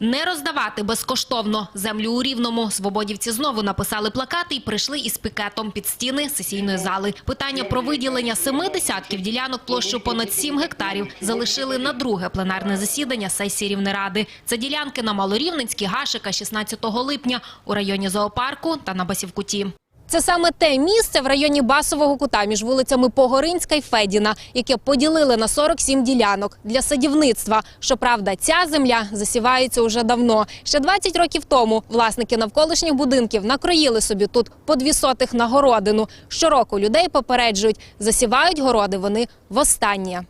Не роздавати безкоштовно землю у Рівному. Свободівці знову написали плакати і прийшли із пікетом під стіни сесійної зали. Питання про виділення семи десятків ділянок площу понад сім гектарів залишили на друге пленарне засідання сесії Рівнеради. Це ділянки на Малорівненській, Гашика 16 липня у районі зоопарку та на Басівкуті. Це саме те місце в районі Басового кута між вулицями Погоринська і Федіна, яке поділили на 47 ділянок для садівництва. Щоправда, ця земля засівається уже давно. Ще 20 років тому власники навколишніх будинків накроїли собі тут по дві сотих на городину. Щороку людей попереджують, засівають городи вони востаннє.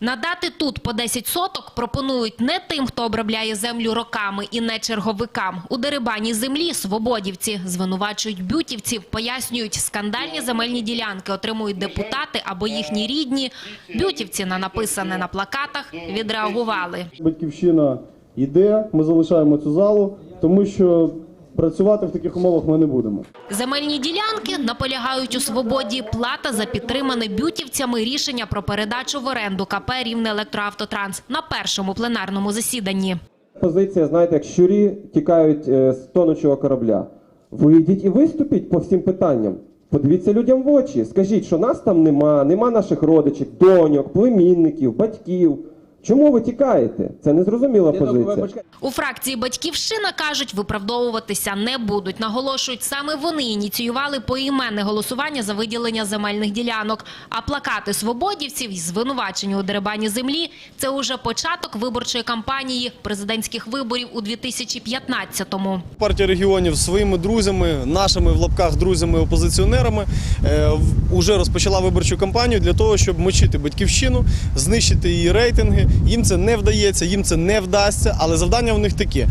Надати тут по 10 соток пропонують не тим, хто обробляє землю роками і не черговикам. У дерибані землі свободівці звинувачують бютівців, пояснюють, скандальні земельні ділянки отримують депутати або їхні рідні. Бютівці на написане на плакатах відреагували. Батьківщина йде, ми залишаємо цю залу, тому що працювати в таких умовах ми не будемо. Земельні ділянки наполягають у свободі. Плата за підтримане бютівцями рішення про передачу в оренду КП «Рівне електроавтотранс» на першому пленарному засіданні. Позиція, знаєте, як щурі тікають е, з тонучого корабля. Вийдіть і виступіть по всім питанням. Подивіться людям в очі. Скажіть, що нас там нема, нема наших родичів, доньок, племінників, батьків. Чому ви тікаєте? Це незрозуміла позиція. У фракції «Батьківщина» кажуть, виправдовуватися не будуть. Наголошують, саме вони ініціювали поіменне голосування за виділення земельних ділянок. А плакати свободівців із звинувачення у дерибані землі – це уже початок виборчої кампанії президентських виборів у 2015-му. Партія регіонів своїми друзями, нашими в лапках друзями-опозиціонерами, е, в- уже розпочала виборчу кампанію для того, щоб мочити батьківщину, знищити її рейтинги. Їм це не вдається, їм це не вдасться, але завдання у них таке: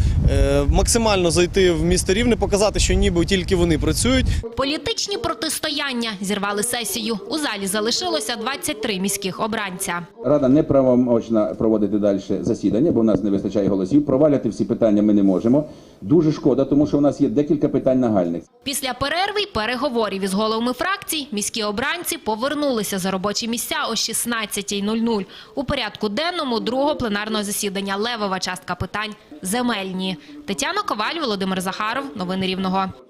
максимально зайти в місто Рівне, показати, що ніби тільки вони працюють, Політичні протистояння зірвали сесію. У залі залишилося 23 міських обранця. Рада не правомочна проводити далі засідання, бо в нас не вистачає голосів. Проваляти всі питання ми не можемо. Дуже шкода, тому що у нас є декілька питань нагальних. Після перерви й переговорів із головами фракцій міські обранці повернулися за робочі місця о 16.00. У порядку денному другого пленарного засідання левова частка питань – земельні. Тетяна Коваль, Володимир Захаров. Новини Рівного.